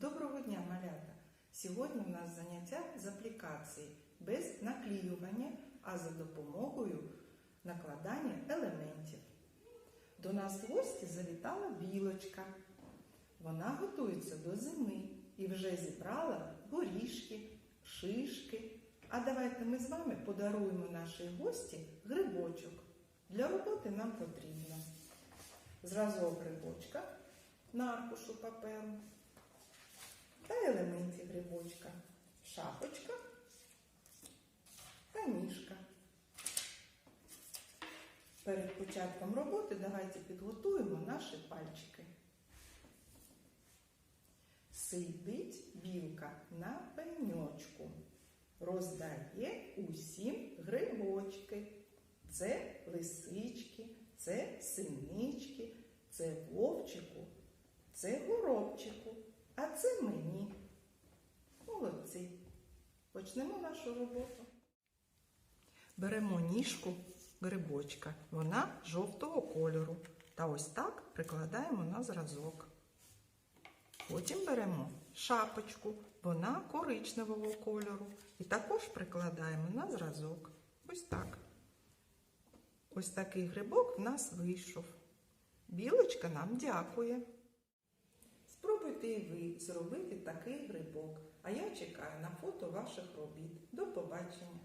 Доброго дня, малята! Сьогодні у нас заняття з аплікації без наклеювання, а за допомогою накладання елементів. До нас в гості завітала білочка. Вона готується до зими і вже зібрала горішки, шишки. А давайте ми з вами подаруємо нашій гості грибочок. Для роботи нам потрібно зразок грибочка на аркушу паперу грибочка. Шапочка та ніжка. Перед початком роботи давайте підготуємо наші пальчики. Сидить білка на пеньочку, роздає усім грибочки. Це лисички, це синички, це вовчику, це горобчику, а це мені. Почнемо нашу роботу. Беремо ніжку грибочка. Вона жовтого кольору. Та ось так прикладаємо на зразок. Потім беремо шапочку, вона коричневого кольору. І також прикладаємо на зразок. Ось так. Ось такий грибок в нас вийшов. Білочка нам дякує. Спробуйте і ви зробити такий грибок. А я чекаю на фото ваших робіт. До побачення!